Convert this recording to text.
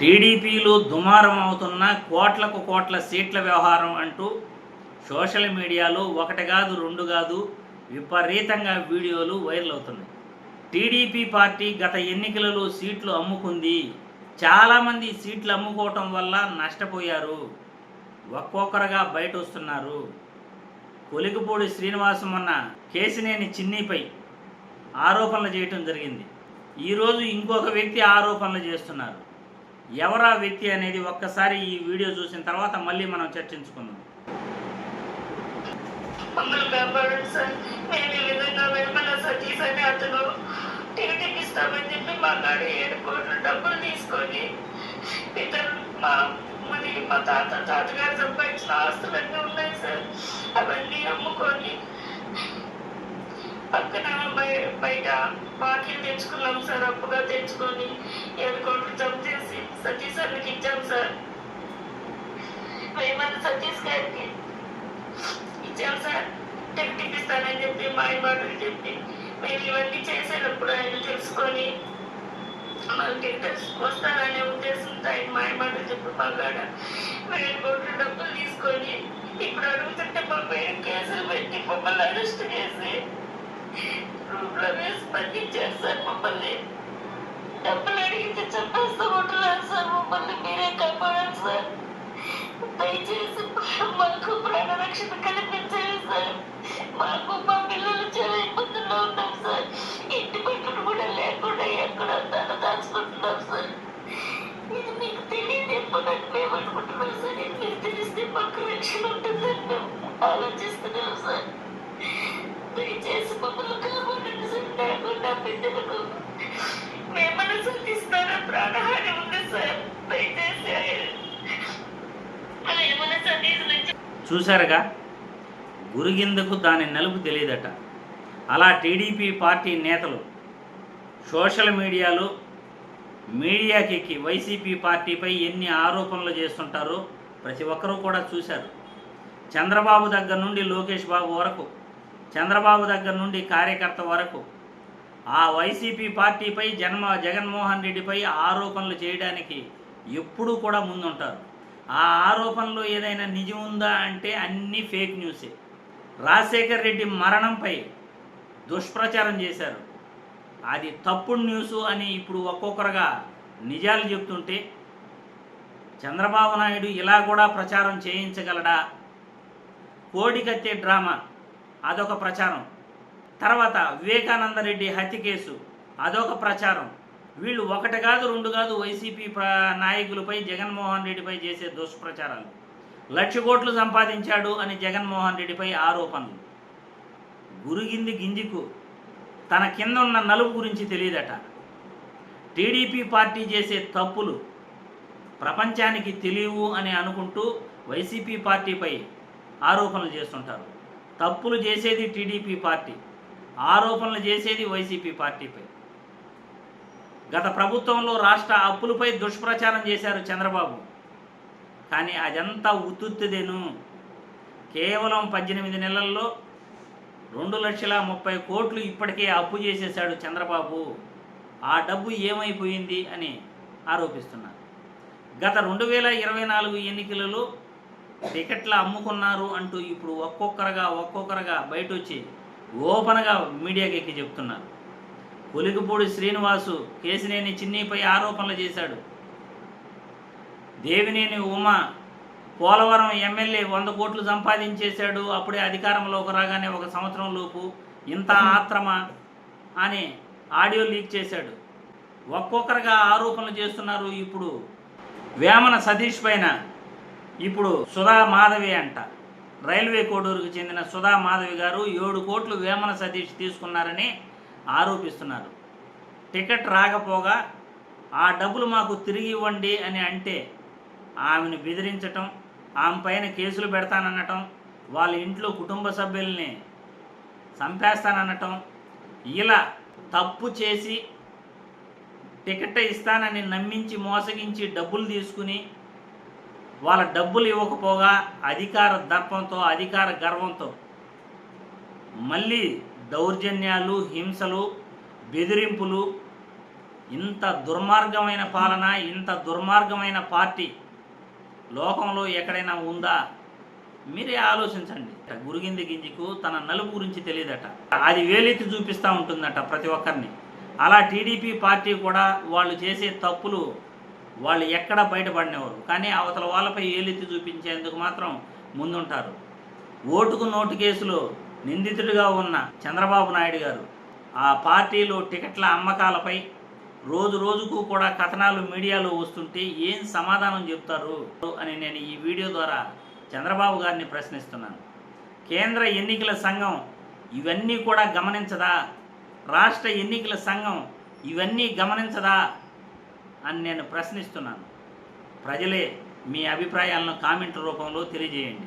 టీడీపీలో దుమారం అవుతున్న కోట్లకు కోట్ల సీట్ల వ్యవహారం అంటూ సోషల్ మీడియాలో ఒకటి కాదు రెండు కాదు విపరీతంగా వీడియోలు వైరల్ అవుతున్నాయి. టీడీపీ పార్టీ గత ఎన్నికలలో సీట్లు అమ్ముకుంది. చాలామంది సీట్లు అమ్ముకోవటం వల్ల నష్టపోయారు. ఒక్కొక్కరుగా బయట వస్తున్నారు కొలిగిపూడి శ్రీనివాసం అన్న కేసినేని చిన్నీపై ఆరోపణలు చేయటం జరిగింది. ఈరోజు ఇంకొక వ్యక్తి ఆరోపణలు చేస్తున్నారు. ఎవరా వ్యక్తి అనేది ఒక్కసారి ఈ వీడియో చూసిన తర్వాత మళ్ళీ మనం చర్చించుకుందాం. మమ్మల్ని కాపాడండి సార్ మేము విధంగా వేమన సతీష్ అనే అతను టికెట్ ఇస్తామని చెప్పి మా కాడ ఏడు కోట్ల డబ్బులు తీసుకొని ఇతను మా మరి మా తాత తాతగారు సంపాదించిన ఆస్తులన్నీ ఉన్నాయి సార్. అవన్నీ అమ్ముకొని పక్కన పైగా బయట బాకీలు తెచ్చుకున్నాం సార్ అప్పుగా తెచ్చుకొని ఏడు కోట్లు జమ చేసి సతీష్ సార్కి ఇచ్చాం సార్. వేమన సతీష్ గారికి ఇచ్చాం సార్. టెక్టిపిస్తానని ఇప్పిస్తానని చెప్పి మా మాటలు చెప్పి మేము ఇవన్నీ చేసేటప్పుడు ఆయన తెలుసుకొని మనకి వస్తారనే ఉద్దేశంతో ఆయన మాయ మాటలు చెప్పి మగాడ వేల కోట్ల డబ్బులు తీసుకొని ఇప్పుడు అడుగుతుంటే పాప పేరు కేసులు పెట్టి మమ్మల్ని అరెస్ట్ చేసి రూమ్లో వేసి బంధించారు సార్ మమ్మల్ని డబ్బులు అడిగితే చెప్పేస్తామంటున్నారు సార్ మమ్మల్ని మీరే కాపాడాలి సార్ దయచేసి మాకు ప్రాణరక్షణ కల్పించండి సార్ మాకు మా పిల్లలు చాలా ఇబ్బందుల్లో ఉన్నాం సార్ ఇంటి పట్టును కూడా లేకుండా ఎక్కడ తల దాచుకుంటున్నాం సార్ ఇది మీకు తెలియదు ఎప్పుడంటే మేము అనుకుంటున్నాం సార్ ఇది మీకు తెలిస్తే మాకు రక్షణ ఉంటుందని మేము ఆలోచిస్తున్నాం సార్ దయచేసి మమ్మల్ని కాపాడండి సార్ నాకు బిడ్డలకు సంధిస్తారా ప్రాణహాని ఉంది సార్ దయచేసి ఏమైనా చూశారుగా గురిగిందకు దాని నలుపు తెలియదట. అలా టీడీపీ పార్టీ నేతలు సోషల్ మీడియాలో మీడియాకి వైసీపీ పార్టీపై ఎన్ని ఆరోపణలు చేస్తుంటారో ప్రతి ఒక్కరూ కూడా చూశారు. చంద్రబాబు దగ్గర నుండి లోకేష్ బాబు వరకు చంద్రబాబు దగ్గర నుండి కార్యకర్త వరకు ఆ వైసీపీ పార్టీపై జన్మ జగన్మోహన్ రెడ్డిపై ఆరోపణలు చేయడానికి ఎప్పుడూ కూడా ముందుంటారు. ఆ ఆరోపణలో ఏదైనా నిజం ఉందా అంటే అన్నీ ఫేక్ న్యూసే. రాజశేఖర్ రెడ్డి మరణంపై దుష్ప్రచారం చేశారు. అది తప్పుడు న్యూస్ అని ఇప్పుడు ఒక్కొక్కరుగా నిజాలు చెప్తుంటే చంద్రబాబు నాయుడు ఇలా కూడా ప్రచారం చేయించగలడా? కోడికత్తే డ్రామా. అదొక ప్రచారం. తర్వాత వివేకానంద రెడ్డి హత్య కేసు అదొక ప్రచారం. వీళ్ళు ఒకటి కాదు రెండు కాదు వైసీపీ నాయకులపై జగన్మోహన్ రెడ్డిపై చేసే దుష్ప్రచారాలు. లక్ష కోట్లు సంపాదించాడు అని జగన్మోహన్ రెడ్డిపై ఆరోపణలు. గురిగింది గింజికు తన కింద ఉన్న నలుపు గురించి తెలియదట. టీడీపీ పార్టీ చేసే తప్పులు ప్రపంచానికి తెలియవు అని అనుకుంటూ వైసీపీ పార్టీపై ఆరోపణలు చేస్తుంటారు. తప్పులు చేసేది టీడీపీ పార్టీ ఆరోపణలు చేసేది వైసీపీ పార్టీపై. గత ప్రభుత్వంలో రాష్ట్ర అప్పులపై దుష్ప్రచారం చేశారు చంద్రబాబు. కానీ అదంతా ఉత్తుత్తిదేను కేవలం పద్దెనిమిది నెలల్లో రెండు లక్షల ముప్పై కోట్లు ఇప్పటికే అప్పు చేసేశాడు చంద్రబాబు. ఆ డబ్బు ఏమైపోయింది అని ఆరోపిస్తున్నారు. గత రెండు వేల ఇరవై నాలుగు ఎన్నికలలో టికెట్లు అమ్ముకున్నారు అంటూ ఇప్పుడు ఒక్కొక్కరుగా ఒక్కొక్కరుగా బయట వచ్చి ఓపెన్గా మీడియాకి ఎక్కి చెప్తున్నారు. కొలిగిపూడి శ్రీనివాసు కేసినేని చిన్నీపై ఆరోపణలు చేశాడు. దేవినేని ఉమ పోలవరం ఎమ్మెల్యే వంద కోట్లు సంపాదించేశాడు. అప్పుడే అధికారంలోకి రాగానే ఒక సంవత్సరం లోపు ఇంత ఆత్రమా అని ఆడియో లీక్ చేశాడు. ఒక్కొక్కరుగా ఆరోపణలు చేస్తున్నారు. ఇప్పుడు వేమన సతీష్ పైన ఇప్పుడు సుధా మాధవి అంట. రైల్వే కోడూరుకు చెందిన సుధా మాధవి గారు ఏడు కోట్లు వేమన సతీష్ తీసుకున్నారని ఆరోపిస్తున్నారు. టికెట్ రాకపోగా ఆ డబ్బులు మాకు తిరిగి ఇవ్వండి అని అంటే ఆమెను బెదిరించటం ఆమె పైన కేసులు పెడతాననటం వాళ్ళ ఇంట్లో కుటుంబ సభ్యుల్ని చంపేస్తాననటం ఇలా తప్పు చేసి టికెట్ ఇస్తానని నమ్మించి మోసగించి డబ్బులు తీసుకుని వాళ్ళ డబ్బులు ఇవ్వకపోగా అధికార దర్పంతో అధికార గర్వంతో మళ్ళీ దౌర్జన్యాలు హింసలు బెదిరింపులు ఇంత దుర్మార్గమైన పాలన ఇంత దుర్మార్గమైన పార్టీ లోకంలో ఎక్కడైనా ఉందా? మీరే ఆలోచించండి. గురిగింది గింజకు తన నలుపు గురించి తెలియదట. అది వేలెత్తి చూపిస్తూ ఉంటుందట ప్రతి ఒక్కరిని. అలా టీడీపీ పార్టీ కూడా వాళ్ళు చేసే తప్పులు వాళ్ళు ఎక్కడ బయటపడినవారు. కానీ అవతల వాళ్ళపై ఏలెత్తి చూపించేందుకు మాత్రం ముందుంటారు. ఓటుకు నోటు కేసులో నిందితుడిగా ఉన్న చంద్రబాబు నాయుడు గారు ఆ పార్టీలో టికెట్ల అమ్మకాలపై రోజు రోజుకు కూడా కథనాలు మీడియాలో వస్తుంటే ఏం సమాధానం చెప్తారు అని నేను ఈ వీడియో ద్వారా చంద్రబాబు గారిని ప్రశ్నిస్తున్నాను. కేంద్ర ఎన్నికల సంఘం ఇవన్నీ కూడా గమనించదా? రాష్ట్ర ఎన్నికల సంఘం ఇవన్నీ గమనించదా? అని నేను ప్రశ్నిస్తున్నాను. ప్రజలే మీ అభిప్రాయాలను కామెంట్ రూపంలో తెలియజేయండి.